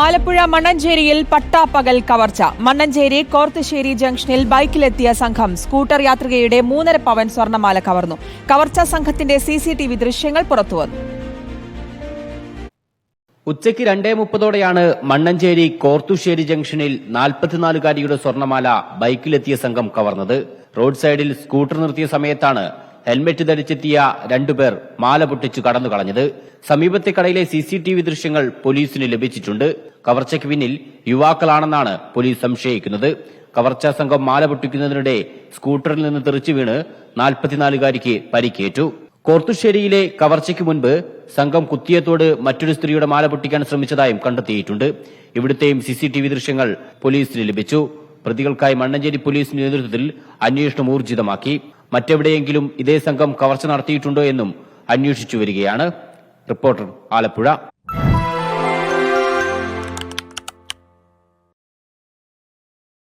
ആലപ്പുഴ മണ്ണഞ്ചേരിയിൽ പട്ടാപ്പകൽ കവർച്ച. മണ്ണഞ്ചേരി കോർത്തുശ്ശേരി ജംഗ്ഷനിൽ ബൈക്കിലെത്തിയ സംഘം സ്കൂട്ടർ യാത്രികയുടെ മൂന്നര പവൻ സ്വർണമാല കവർന്നു. കവർച്ച സംഘത്തിന്റെ സി സി ടി വി ദൃശ്യങ്ങൾ പുറത്തുവന്നു. ഉച്ചയ്ക്ക് രണ്ടേ മുപ്പതോടെയാണ് മണ്ണഞ്ചേരി കോർത്തുശ്ശേരി ജംഗ്ഷനിൽ നാൽപ്പത്തിനാലുകാരിയുടെ സ്വർണമാല ബൈക്കിലെത്തിയ സംഘം കവർന്നത്. റോഡ് സൈഡിൽ സ്കൂട്ടർ നിർത്തിയ സമയത്താണ് ഹെൽമറ്റ് ധരിച്ചെത്തിയ രണ്ടുപേർ മാല പൊട്ടിച്ചു കടന്നു കളഞ്ഞത്. സമീപത്തെ കടയിലെ സി സി ടി വി ദൃശ്യങ്ങൾ പോലീസിന് ലഭിച്ചിട്ടുണ്ട്. കവർച്ചയ്ക്ക് പിന്നിൽ യുവാക്കളാണെന്നാണ് പോലീസ് സംശയിക്കുന്നത്. കവർച്ചാ സംഘം മാല പൊട്ടിക്കുന്നതിനിടെ സ്കൂട്ടറിൽ നിന്ന് തെറിച്ചു വീണ് നാൽപ്പത്തിനാലുകാരിക്ക് പരിക്കേറ്റു. കോർത്തുശ്ശേരിയിലെ കവർച്ചയ്ക്ക് മുൻപ് സംഘം കുത്തിയത്തോട് മറ്റൊരു സ്ത്രീയുടെ മാല പൊട്ടിക്കാൻ ശ്രമിച്ചതായും കണ്ടെത്തിയിട്ടുണ്ട്. ഇവിടുത്തെയും സിസിടിവി ദൃശ്യങ്ങൾ പോലീസിന് ലഭിച്ചു. പ്രതികൾക്കായി മണ്ണഞ്ചേരി പോലീസിന്റെ നേതൃത്വത്തിൽ അന്വേഷണം ഊർജിതമാക്കി. മറ്റെവിടെയെങ്കിലും ഇതേ സംഘം കവർച്ച നടത്തിയിട്ടുണ്ടോ എന്നും അന്വേഷിച്ചു വരികയാണ്. റിപ്പോർട്ടർ ആലപ്പുഴ.